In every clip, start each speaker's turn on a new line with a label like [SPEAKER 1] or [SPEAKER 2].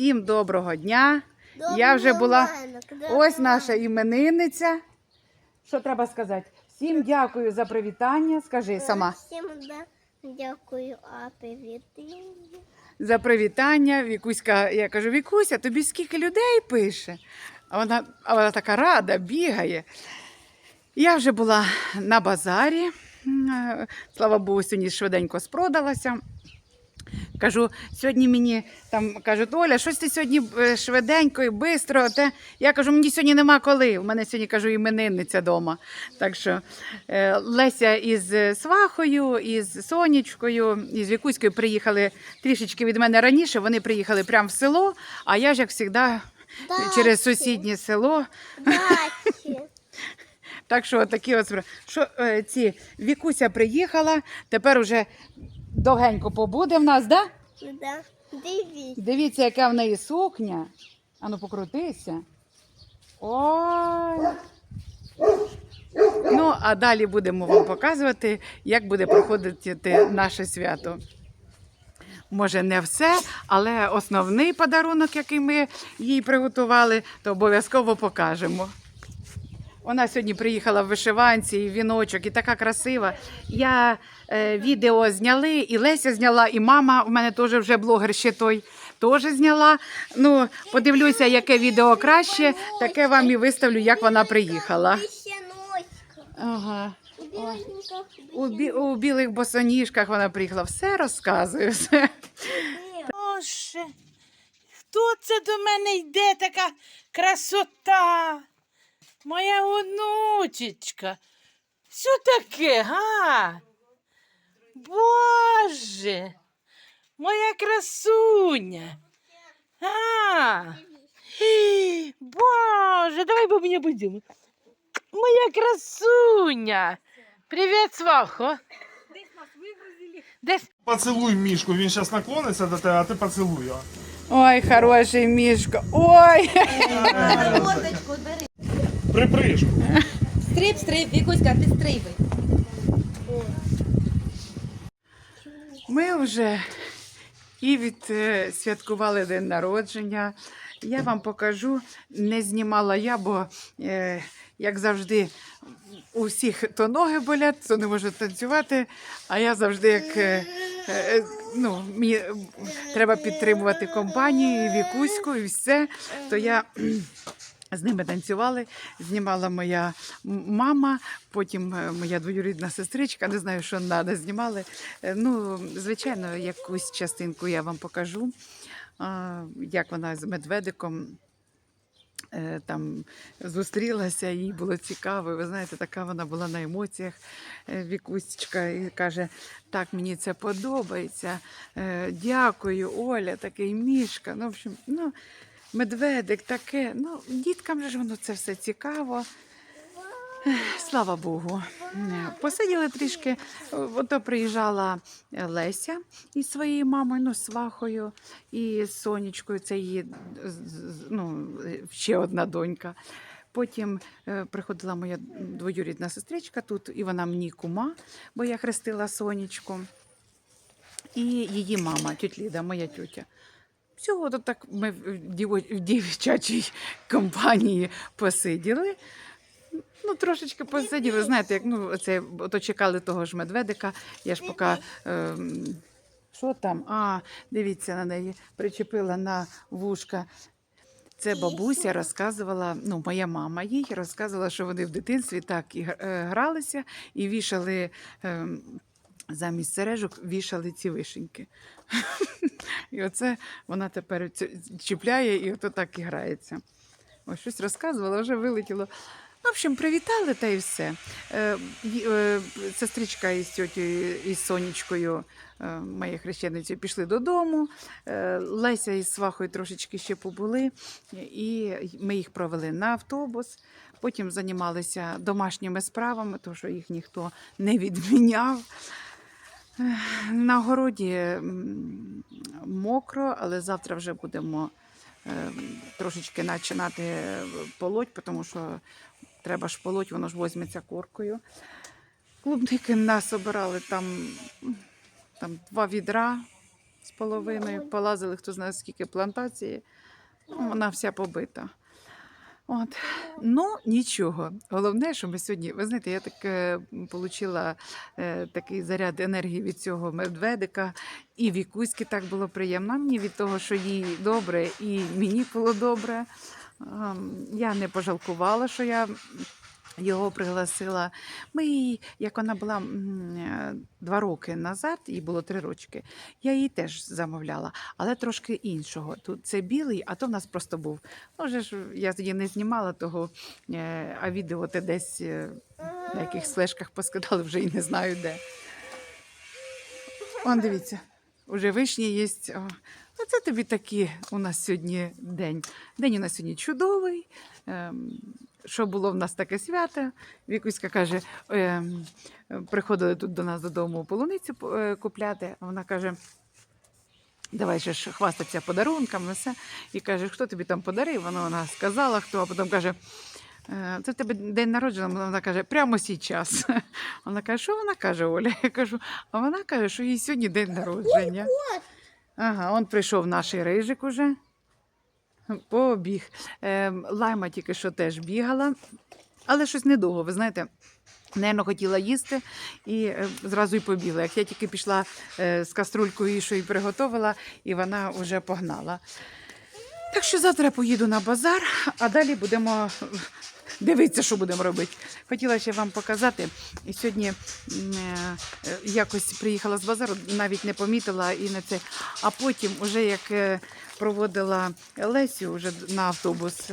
[SPEAKER 1] Всім доброго дня. Я вже була. Ось наша іменинниця. Що треба сказати? Всім дякую за привітання. Скажи сама.
[SPEAKER 2] Всім дякую, а привіт.
[SPEAKER 1] За привітання. Вікуська, я кажу, Вікуся, тобі скільки людей пише? А вона, а вона така рада, бігає. Я вже була на базарі. Е, Слава Богу, сьогодні швиденько спродалася. Кажу, сьогодні мені там кажуть, Оля, щось ти сьогодні е, швиденько і швидко. Те. Я кажу, мені сьогодні нема коли. У мене сьогодні кажу іменинниця вдома. Так що е, Леся із е, свахою, із Сонечкою, із Вікуською приїхали трішечки від мене раніше. Вони приїхали прямо в село, а я ж, як завжди, через сусіднє село. Так що такі от. Що ці Вікуся приїхала, тепер уже довгенько побуде в нас, да?
[SPEAKER 2] Да. Дивіться.
[SPEAKER 1] Дивіться, яка в неї сукня. Ану, покрутися. Ой. Ну, а далі будемо вам показувати, як буде проходити наше свято. Може, не все, але основний подарунок, який ми їй приготували, то обов'язково покажемо. Вона сьогодні приїхала в вишиванці, і віночок, і така красива. Я е, відео зняли, і Леся зняла, і мама в мене теж вже блогер ще той теж зняла. Ну, подивлюся, яке відео краще, таке вам і виставлю, як вона приїхала. Ага.
[SPEAKER 2] У.
[SPEAKER 1] У, бі, у білих босоніжках вона приїхала. Все розказує. Все.
[SPEAKER 3] Боже, хто це до мене йде така красота? Моя онучечка. Що таке, га? Боже, моя красуня. А, Ей, Боже, давай бо мене будемо. Моя красуня. Привіт, свахо. Десь
[SPEAKER 4] Поцілуй мішку, він зараз наклониться до тебе, а ти поцілуй його.
[SPEAKER 1] Ой, хороший мішка. Ой.
[SPEAKER 4] Припришку.
[SPEAKER 5] Стрип, стрип, Вікуська, ти стрибай.
[SPEAKER 1] Ми вже і відсвяткували день народження. Я вам покажу, не знімала я, бо, е, як завжди, у всіх то ноги болять, то не можуть танцювати. А я завжди, як е, е, ну, мені е, треба підтримувати компанію, і Вікуську, і все, то я. З ними танцювали, знімала моя мама, потім е, моя двоюрідна сестричка. Не знаю, що треба, знімали. Е, Ну, звичайно, якусь частинку я вам покажу, як вона з медведиком е, там зустрілася, їй було цікаво. Ви знаєте, така вона була на емоціях. Вікусечка і каже: так, мені це подобається. Дякую, Оля, такий мішка. Ну, в общем, ну, медведик таке. Ну, діткам же ж воно це все цікаво. Слава Богу. Е, Посиділи трішки. Ото приїжджала Леся із своєю мамою, ну, свахою і Сонечкою, це її ну, ще одна донька. Потім е, приходила моя двоюрідна сестричка тут, і вона мені кума, бо я хрестила Сонечку. І її мама, тють моя тютя. Всього то так ми в дівчачій компанії посиділи. Ну, трошечки посиділи. Знаєте, як ну, це, то чекали того ж медведика. Я ж поки. ем, що там? А, дивіться на неї, причепила на вушка. Це бабуся розказувала, ну, моя мама їй розказувала, що вони в дитинстві так і е, гралися і вішали ем, замість сережок, вішали ці вишеньки. І оце вона тепер чіпляє і ото так і грається. Ось щось розказувала, вже вилетіло. Ну, в общем, привітали та й все. Е, е, сестричка із тьотєю, із Сонечкою, е, моєю хрещеницею, пішли додому. Леся із свахою трошечки ще побули, і ми їх провели на автобус. Потім займалися домашніми справами, тому що їх ніхто не відміняв. На городі мокро, але завтра вже будемо е, трошечки починати полоть, тому що треба ж полоть, воно ж возьметься коркою. Клубники нас обирали там, там два відра. з половиною. Полазили, хто знає скільки плантації. Ну, вона вся побита. От. Ну, нічого. Головне, що ми сьогодні, ви знаєте, я так е, е, такий заряд енергії від цього медведика, і Вікуськи так було приємно. Мені від того, що їй добре, і мені було добре. Ем, Я не пожалкувала, що я його пригласила. Ми як вона була е, два роки назад, їй було три рочки, я її теж замовляла, але трошки іншого. Тут це білий, а то в нас просто був. Ну, вже ж я тоді не знімала того, е, а відео те десь е, на яких флешках поскидали, вже і не знаю де. Он дивіться, уже вишні є. О, Оце тобі такий у нас сьогодні день. День у нас сьогодні чудовий. Ем, що було в нас таке свято? Вікуська каже, ем, приходили тут до нас додому полуницю е, купляти. А вона каже. Давай ще ж хвастатися подарунками, все. І каже, хто тобі там подарив? Вона, вона сказала, хто, а потім каже, «Е, це в тебе день народження. Вона каже, прямо зараз. Вона каже, що вона каже, Оля? Я кажу, а вона каже, що їй сьогодні день народження. Ага, он прийшов наш рижик уже. Побіг. Ем, Лайма тільки що теж бігала, але щось недовго, ви знаєте. Нено хотіла їсти і е, зразу й побігла. Як я тільки пішла е, з каструлькою що і приготувала, і вона вже погнала. Так що завтра поїду на базар, а далі будемо дивитися, що будемо робити. Хотіла ще вам показати. І сьогодні е, якось приїхала з базару, навіть не помітила і на це. А потім, уже як е, проводила Лесю вже на автобус.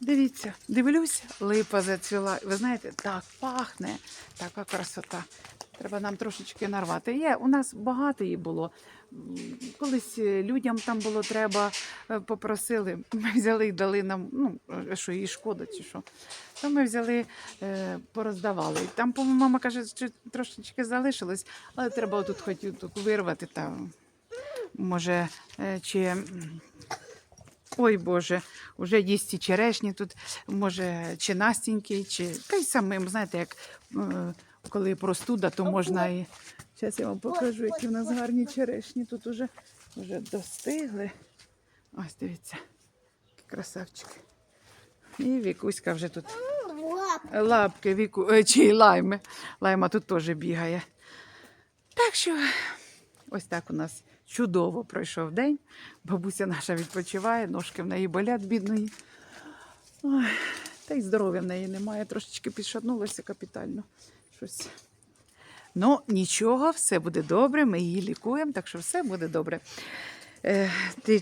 [SPEAKER 1] Дивіться, дивлюсь, липа зацвіла. Ви знаєте, так пахне, така красота. Треба нам трошечки нарвати. Є, у нас багато її було. Колись е, людям там було треба, е, попросили. Ми взяли і дали нам, ну, е, що їй шкода чи що. То ми взяли, пороздавали. Там, по-моєму, мама каже, що трошечки залишилось, але треба тут хоч вирвати там. Може, чи. Ой Боже, вже їсть і черешні тут, може, чи настінький, чи та й самим, знаєте, як коли простуда, то можна і. Зараз я вам покажу, які в нас гарні черешні. Тут уже, вже достигли. Ось дивіться, які красавчики. І Вікуська вже тут лапки віку, е, чи лайми. Лайма тут теж бігає. Так що ось так у нас чудово пройшов день. Бабуся наша відпочиває, ножки в неї болять бідної. Ой, та й здоров'я в неї немає. Трошечки підшатнулося капітально. Щось. Ну, нічого, все буде добре, ми її лікуємо, так що все буде добре. Е,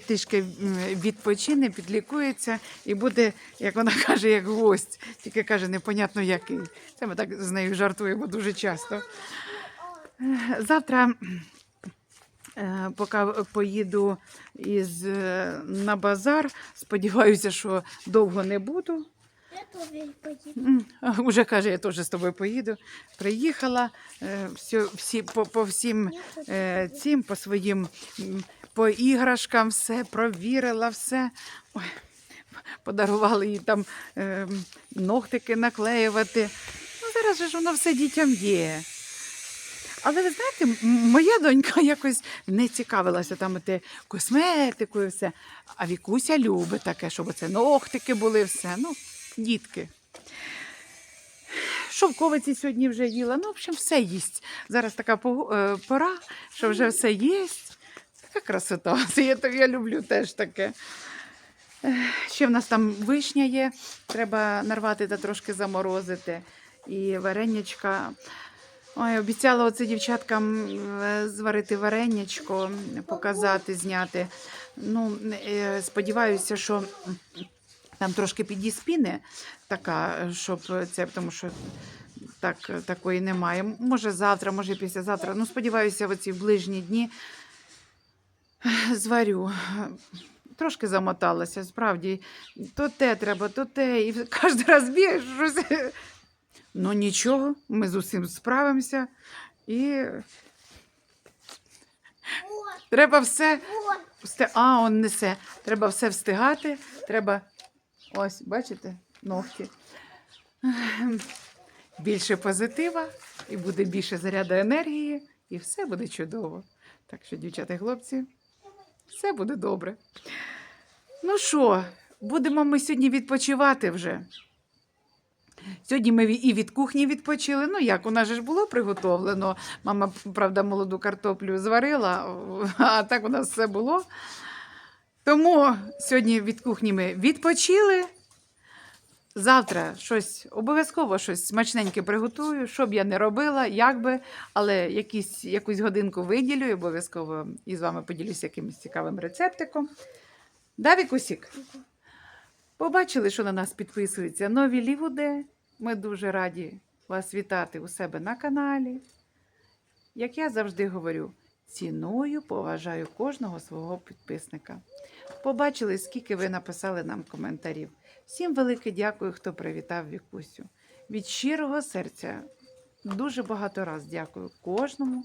[SPEAKER 1] трішки відпочине, підлікується і буде, як вона каже, як гость. Тільки каже, непонятно який. Це ми так з нею жартуємо дуже часто. Завтра, е, поки поїду із, е, на базар, сподіваюся, що довго не буду.
[SPEAKER 2] Я поїду.
[SPEAKER 1] Уже каже, я теж з тобою поїду. Приїхала е, всі, всі, по, по всім е, цим, по своїм по іграшкам, все провірила, все. Ой, подарували їй там е, ногтики наклеювати. Ну, зараз же ж воно все дітям є. Але ви знаєте, моя донька якось не цікавилася там те косметикою, все. А Вікуся любить таке, щоб оце ногтики були, все. Ну, дітки. Шовковиці сьогодні вже їла. Ну, в общем, все їсть. Зараз така е, пора, що вже все їсть. Така красота. Це я, я люблю теж таке. Ще в нас там вишня є, треба нарвати та трошки заморозити. І варенячка. Ой, обіцяла оце дівчаткам е, зварити варенячко, показати, зняти. Ну, е, сподіваюся, що там трошки підіспіни така, щоб це, тому що так, такої немає. Може завтра, може післязавтра. Ну, сподіваюся, в ці ближні дні зварю. Трошки замоталася, справді. То те треба, то те. І кожен раз бігаєш щось. Ну нічого, ми з усім справимося. І треба все. А, он несе. Треба все встигати. Треба. Ось, бачите, ногті. Більше позитива, і буде більше заряду енергії, і все буде чудово. Так що, дівчата і хлопці, все буде добре. Ну що, будемо ми сьогодні відпочивати вже. Сьогодні ми і від кухні відпочили. Ну як, у нас ж було приготовлено. Мама, правда, молоду картоплю зварила, а так у нас все було. Тому сьогодні від кухні ми відпочили. Завтра щось обов'язково щось смачненьке приготую, що б я не робила, як би, але якісь, якусь годинку виділю і обов'язково і з вами поділюся якимось цікавим рецептиком. Да, Вікусік? Побачили, що на нас підписуються нові лівуди. Ми дуже раді вас вітати у себе на каналі. Як я завжди говорю, ціную, поважаю кожного свого підписника. Побачили, скільки ви написали нам коментарів. Всім велике дякую, хто привітав Вікусю. Від щирого серця дуже багато раз дякую кожному.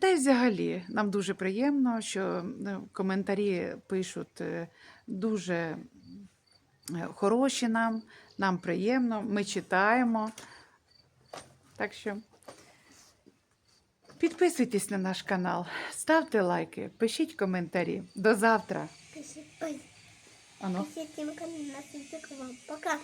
[SPEAKER 1] Та й взагалі нам дуже приємно, що е, коментарі пишуть е, дуже е, хороші нам, нам приємно, ми читаємо. Так що підписуйтесь на наш канал, ставте лайки, пишіть коментарі. До завтра. Пишіть,
[SPEAKER 2] пишите на канал, на Пока.